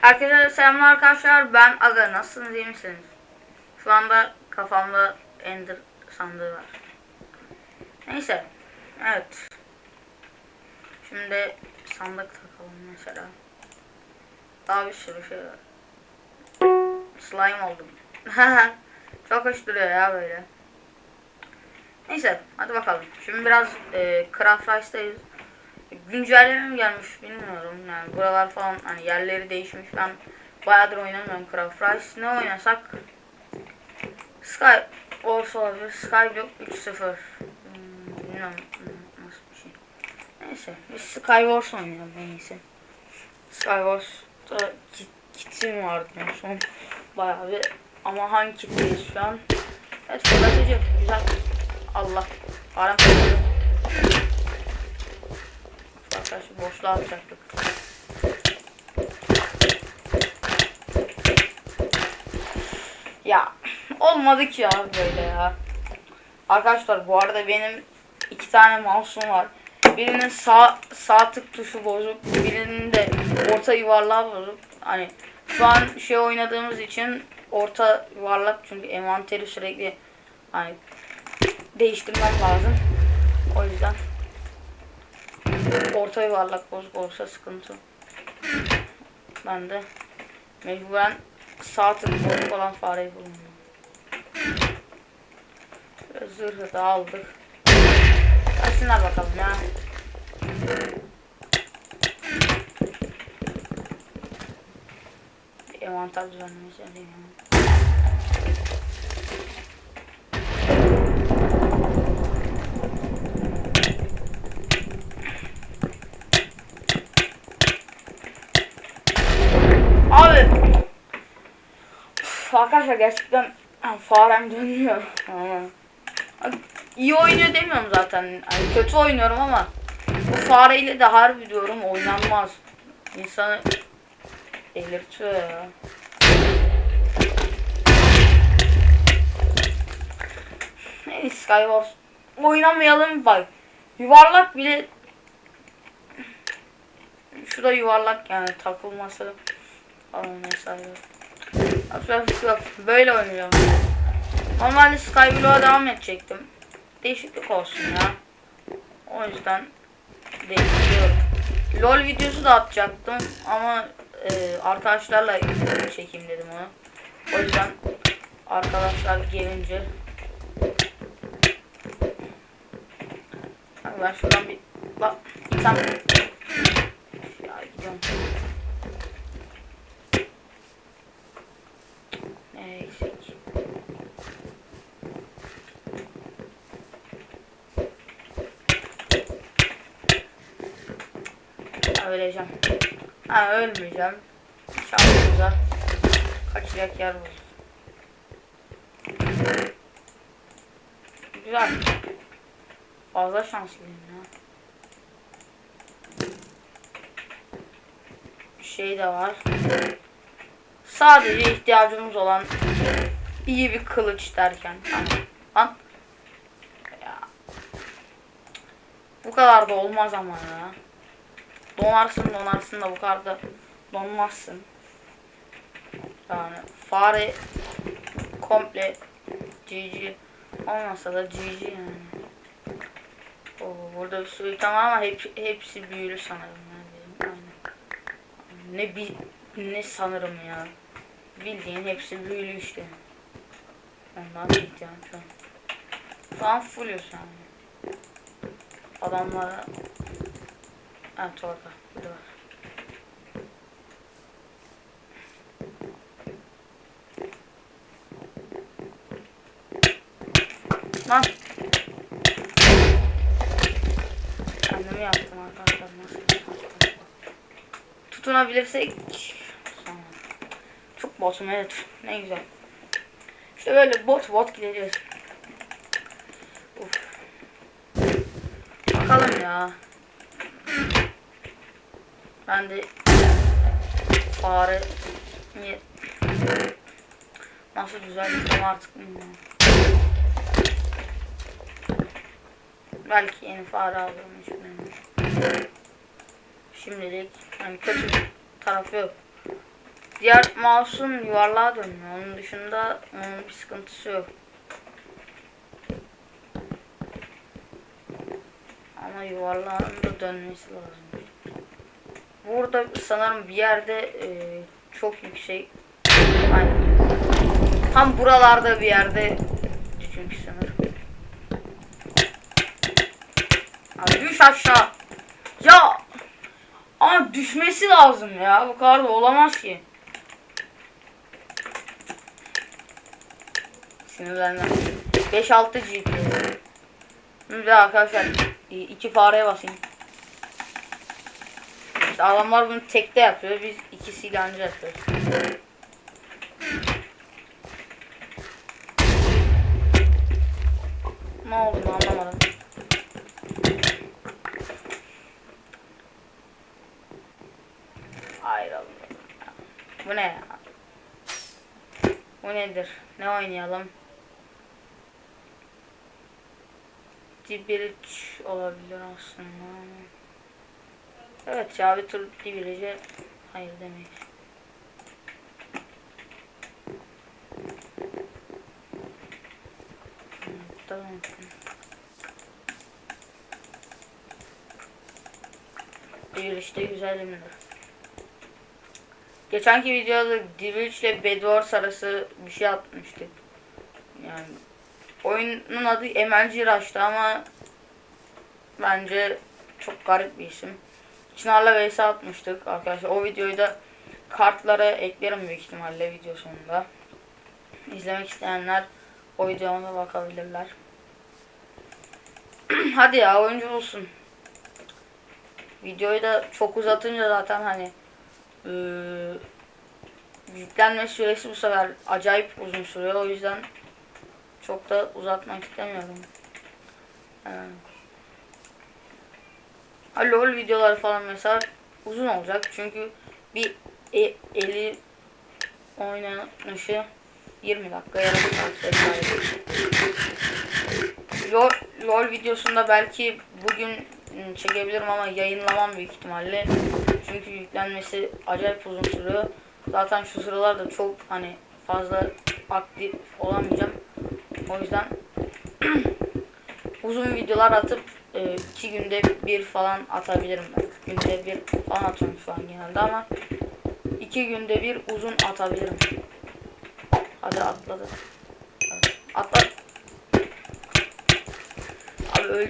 Herkese selamlar arkadaşlar. Ben Aga. Nasılsınız? iyi misiniz? Şu anda kafamda Ender sandığı var. Neyse. Evet. Şimdi sandık takalım mesela. Daha bir sürü şey var. Slime oldum. Çok hoş duruyor ya böyle. Neyse hadi bakalım. Şimdi biraz e, Craft Rice'dayız. Güncelleme mi gelmiş bilmiyorum. Yani buralar falan hani yerleri değişmiş. Ben bayağıdır oynamıyorum Craft Rice. Ne oynasak? Sky Wars olabilir. Skyblock 3.0. Hmm, bilmiyorum hmm, nasıl bir şey. Neyse biz Sky Wars oynayalım en iyisi. Sky Wars'ta kit, kitim vardı en son. Bayağı bir ama hangi kitteyiz şu an? Evet fırlatıcı. Güzel. Allah. Param Arkadaşlar boşluğa atacaktık. Ya olmadı ki ya böyle ya. Arkadaşlar bu arada benim iki tane mouse'um var. Birinin sağ sağ tık tuşu bozuk, birinin de orta yuvarlağı bozuk. Hani şu an şey oynadığımız için orta yuvarlak çünkü envanteri sürekli hani değiştirmem lazım. O yüzden orta yuvarlak bozuk olursa sıkıntı. Ben de mecburen sağ tık bozuk olan fareyi. Şöyle Zırhı da aldık. Gelsinler bakalım ya. Envanter düzenlemesi yapayım. Abi. Üf, arkadaşlar gerçekten farem dönüyor. İyi oynuyor demiyorum zaten. Yani kötü oynuyorum ama bu fareyle de harbi diyorum oynanmaz. İnsanı delirtiyor ya. Neyse Skywars oynamayalım bak. Yuvarlak bile şu da yuvarlak yani takılması falan vesaire. Yok. Böyle oynayacağım. Normalde Skyblock'a devam edecektim. Değişiklik olsun ya. O yüzden değiştiriyorum. LOL videosu da atacaktım ama e, arkadaşlarla çekeyim dedim onu. O yüzden arkadaşlar gelince ben şuradan bir bak item ya gidiyorum. Neyse ki. Ha, öleceğim. Ha ölmeyeceğim. Şansımıza kaçacak yer buluruz. Güzel. Fazla şanslıyım ya. Şey de var. Sadece ihtiyacımız olan iyi bir kılıç derken. Lan. Bu kadar da olmaz ama ya. Donarsın donarsın da bu kadar da donmazsın. Yani fare komple GG olmasa da GG yani. Oo, burada bir sürü tamam ama hep, hepsi büyülü sanırım. Yani. Ne bi ne sanırım ya. Bildiğin hepsi büyülü işte. Ondan yani şu an. Şu an fullüz yani. Adamlara Evet orada. Burada var. Lan. Kendimi yaptım arkadaşlar. Tutunabilirsek. Çok botum evet. Ne güzel. İşte böyle bot bot gideceğiz. Uf. Bakalım ya. Ben de fare nasıl düzelteceğim artık bilmiyorum. Belki yeni fare alırım hiç. Şimdilik yani kötü tarafı yok. Diğer mouse'un yuvarlığa dönmüyor. Onun dışında onun bir sıkıntısı yok. Ama yuvarlağın da dönmesi lazım. Burada sanırım bir yerde e, çok yüksek Aynen. Tam buralarda bir yerde çünkü sanırım. Abi düş aşağı. Ya ama düşmesi lazım ya. Bu kadar da olamaz ki. Sinirlendim. 5-6 GP. Şimdi arkadaşlar iki fareye basayım. İşte adamlar bunu tekte yapıyor. Biz ikisiyle anca yapıyoruz. Ne oldu anlamadım. Ayrıldım. Bu ne ya? Bu nedir? Ne oynayalım? Dibiriç olabilir aslında. Evet bir tur Dibiriç'e hayır. Hmm, Tamam. Dibiriç de güzel emindir. Geçenki videoda Dibiriç ile Bedwars arası bir şey atmıştık. Yani oyunun adı Emelci Rush'tı ama bence çok garip bir isim. Çınar'la vs atmıştık arkadaşlar. O videoyu da kartlara eklerim büyük ihtimalle video sonunda. İzlemek isteyenler o videoma bakabilirler. Hadi ya oyuncu olsun. Videoyu da çok uzatınca zaten hani eee, yüklenme süresi bu sefer acayip uzun sürüyor. O yüzden çok da uzatmak istemiyorum. Ee, LOL videoları falan mesela uzun olacak. Çünkü bir e, eli oynanışı 20 dakika yarım saat. LOL, LOL videosunda belki bugün ım, çekebilirim ama yayınlamam büyük ihtimalle. Çünkü yüklenmesi acayip uzun sürüyor. Zaten şu sıralarda çok hani fazla aktif olamayacağım. O yüzden uzun videolar atıp e, iki günde bir falan atabilirim ben. Günde bir falan atıyorum şu an genelde ama iki günde bir uzun atabilirim. Hadi atladı. Atla. Abi öl.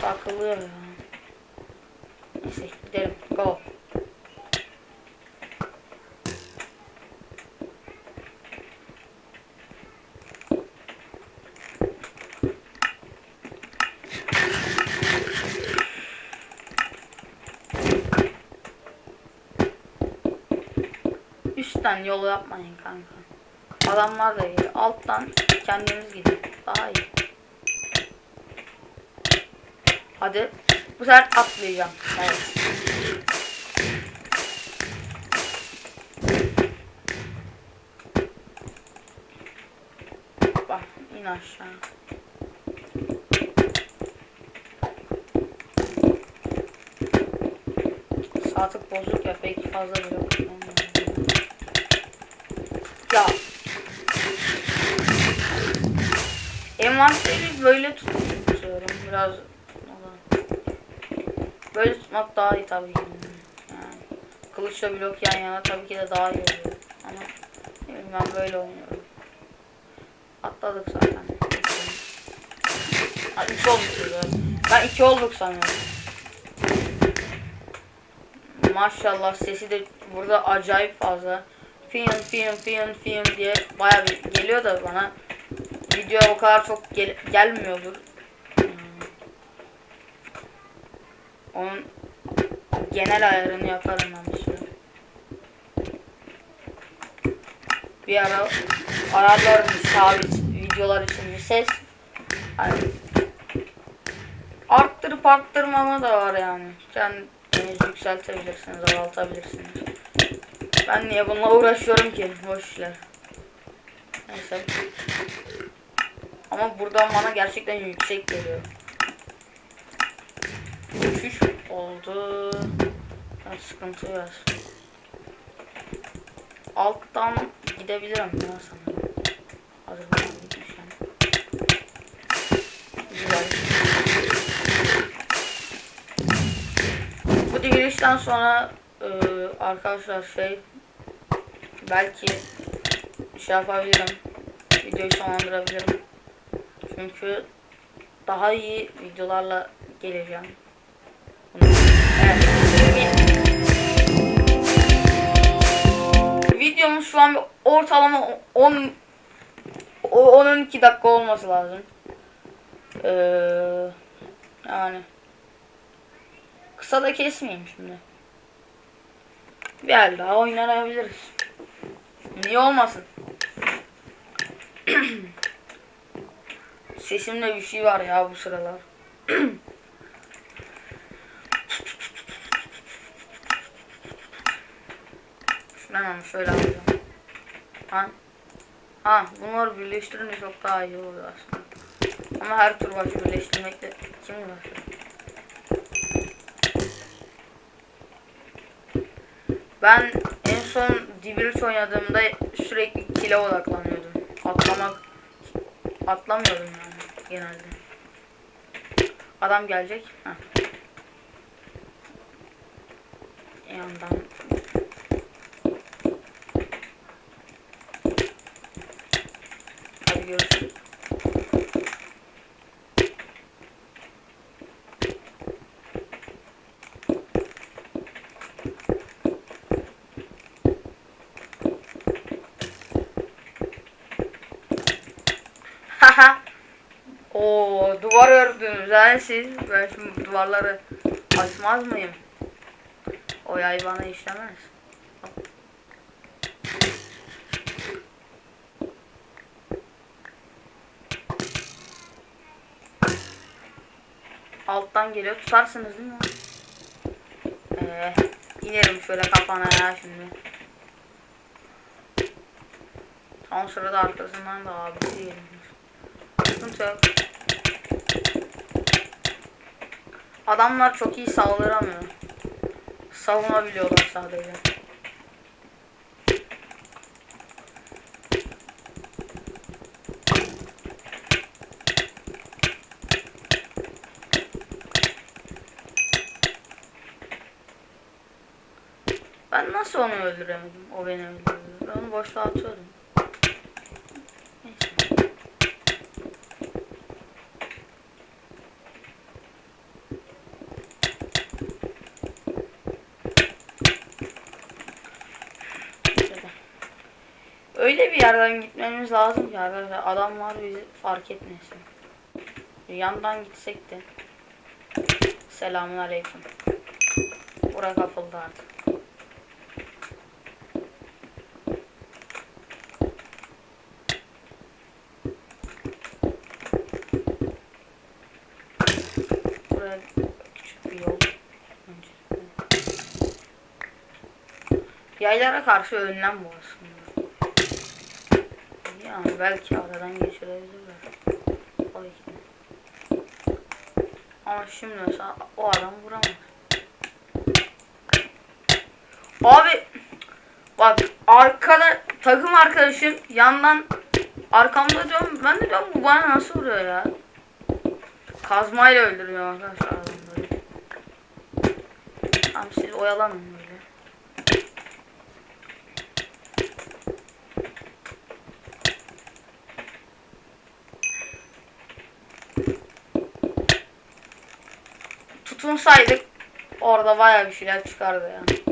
Takılıyor ya. Neyse gidelim. Go. Üstten yol yapmayın kanka. Adamlar da geliyor. Alttan kendimiz gidelim. Daha iyi. Hadi. Bu sefer atlayacağım. Evet. Bak in aşağı. Saatlik bozuk ya pek fazla bile kullanmıyorum. Ya. Envanteri böyle tutuyorum biraz. Böyle tutmak daha iyi tabii ki. Yani kılıçla blok yan yana tabii ki de daha iyi oluyor. Ama ben böyle oynuyorum. Atladık zaten. Ha, üç olmuşuz. Ben iki olduk sanıyorum. Maşallah sesi de burada acayip fazla. Fiyon fiyon fiyon fiyon diye bayağı bir geliyor da bana. Video o kadar çok gel gelmiyordur. Hmm. Onun genel ayarını yaparım ben süre. Bir ara ayarlarım sabit videolar için bir ses. Hani arttırıp arttırmama da var yani. Kendiniz yükseltebilirsiniz, azaltabilirsiniz. Ben niye bununla uğraşıyorum ki? Boş işler. Neyse. Ama buradan bana gerçekten yüksek geliyor. 3 oldu. Ben sıkıntı biraz. Alttan gidebilirim ya sanırım. Hazır bana gitmişken. Güzel. Bu girişten sonra e, arkadaşlar şey belki şey yapabilirim. Videoyu sonlandırabilirim. Çünkü daha iyi videolarla geleceğim. Evet. Videomuz şu an ortalama 10 o- 10-12 dakika olması lazım. Ee, yani kısa da kesmeyeyim şimdi. Bir el daha oynayabiliriz. Niye olmasın? Sesimde bir şey var ya bu sıralar. Şuradan şöyle alacağım. Ha? Ha bunları birleştirince çok daha iyi oluyor aslında. Ama her tur başı birleştirmekle kim uğraşır? Ben en son Divilich oynadığımda sürekli kile odaklanıyordum. Atlamak atlamıyordum yani genelde. Adam gelecek. Heh. Yandan. Hadi görüşürüz. Oo duvar ördünüz ha siz. Ben şimdi duvarları açmaz mıyım? O yay bana işlemez. Alttan geliyor. Tutarsınız değil mi? Ee, inerim şöyle kafana ya şimdi. Tam sırada arkasından da abisi gelmiş. Sıkıntı yok. Adamlar çok iyi saldıramıyor. Savunabiliyorlar sadece. Ben nasıl onu öldüremedim? O beni öldürdü. Ben onu boşluğa atıyordum. Neyse. Şöyle. Öyle bir yerden gitmemiz lazım ki arkadaşlar adamlar bizi fark etmesin. Yandan gitsek de. Selamun aleyküm. Bura kapıldı artık. Buraya küçük bir yol. Yaylara karşı önlem bu aslında. Yani belki aradan geçirebilirler. O ikna. Ama şimdi mesela o adam vuramaz. Abi bak arkada takım arkadaşım yandan arkamda diyorum ben de diyorum bu bana nasıl vuruyor ya. Kazmayla öldürüyor arkadaşlar adamları. Tamam siz oyalanın böyle. Tutunsaydık orada baya bir şeyler çıkardı yani.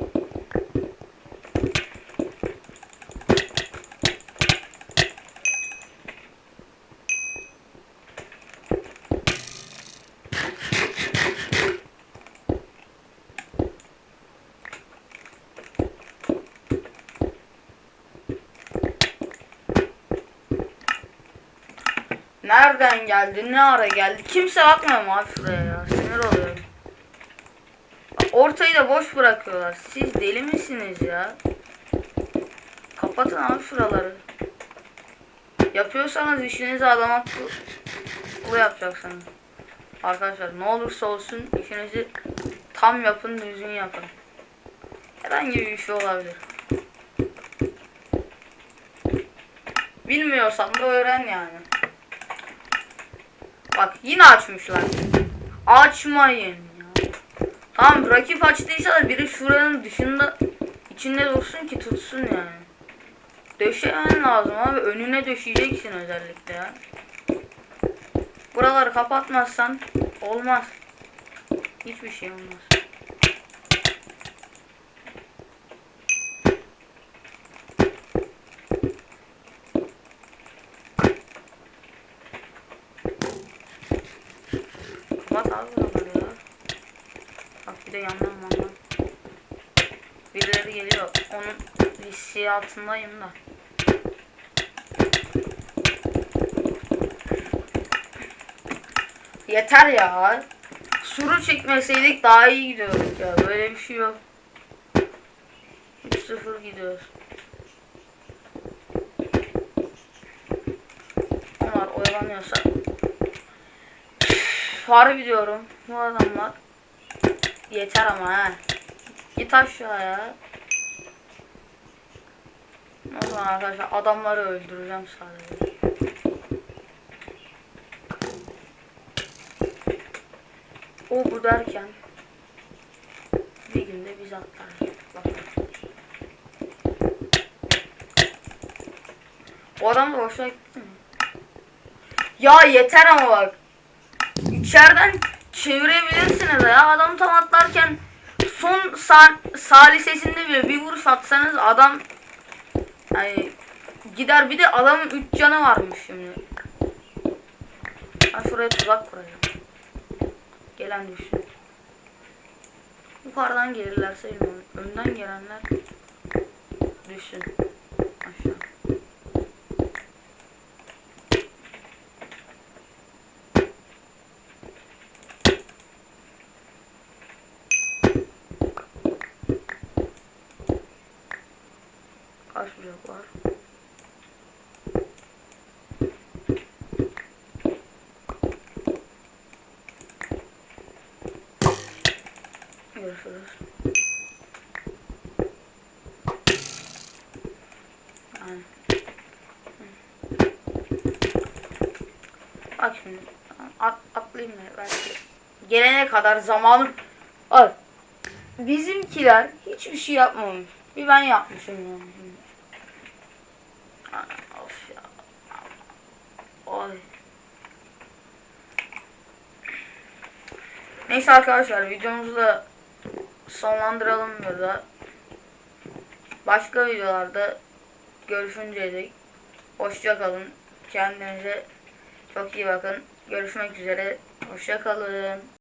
Nereden geldi? Ne ara geldi? Kimse bakmıyor mu abi şuraya ya? Ortayı da boş bırakıyorlar. Siz deli misiniz ya? Kapatın abi şuraları. Yapıyorsanız işinizi adam akıllı yapacaksınız. Arkadaşlar ne olursa olsun işinizi tam yapın, düzgün yapın. Herhangi bir şey olabilir. Bilmiyorsan da öğren yani. Bak yine açmışlar. Açmayın. Tamam rakip açtıysa da biri şuranın dışında içinde dursun ki tutsun yani. Döşemen lazım abi. Önüne döşeyeceksin özellikle ya. Buraları kapatmazsan olmaz. Hiçbir şey olmaz. Kapat abi buraları ya. Bak de yandan yandan. Birileri geliyor. Onun hissiyatındayım da. Yeter ya. Suru çekmeseydik daha iyi gidiyorduk ya. Böyle bir şey yok. 3-0 gidiyoruz. Onlar oyalanıyorsa. Harbi diyorum. Bu adamlar. Yeter ama ha. Git aşağıya. O zaman arkadaşlar adamları öldüreceğim sadece. O bu derken bir günde biz atlarız. O adam da boşuna gitti mi? Ya yeter ama bak. İçeriden çevirebilirsiniz ya. Adam tam atlarken son sal salisesinde bile bir vuruş atsanız adam hani gider bir de adamın 3 canı varmış şimdi. Ben şuraya tuzak kuracağım. Gelen düşsün. Yukarıdan gelirlerse bilmiyorum. Önden gelenler düşsün. Aşağı. Var? Görüşürüz. Yani. Bak şimdi. At, atlayayım mı belki. Gelene kadar zamanım var. Bizimkiler hiçbir şey yapmamış. Bir ben yapmışım yani. Neyse arkadaşlar videomuzu da sonlandıralım burada. Başka videolarda görüşünceye dek hoşça. Kendinize çok iyi bakın. Görüşmek üzere. Hoşça kalın.